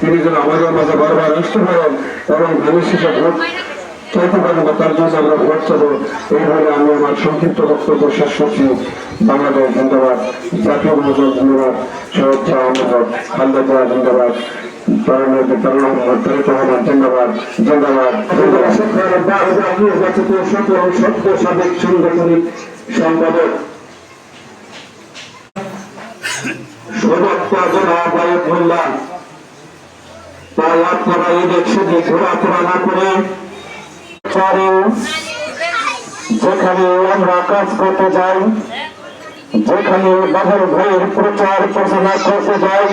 তিনি যেন আমাদের মাঝে বারবার আসতে পারেন এবং শেষে ভোট চাইতে পারেন বা তার জন্য আমরা ভোট চাবো এইভাবে আমি আমার সংক্ষিপ্ত বক্তব্য শেষ করছি বাংলাদেশ জিন্দাবাদ জাতীয় মনোযোগ জিন্দাবাদ সরক্ষা অনুভব খালদা সরকার জাতীয় সকল সত্য সাবেক সাংগঠনিক সম্পাদক সর্বত্র জনাব আয়তুল্লাহ তাই আপনারা এই শুধু ঘোরাফেরা না করে যেখানে আমরা কাজ ভয়ের প্রচার প্রচারণা করতে যাই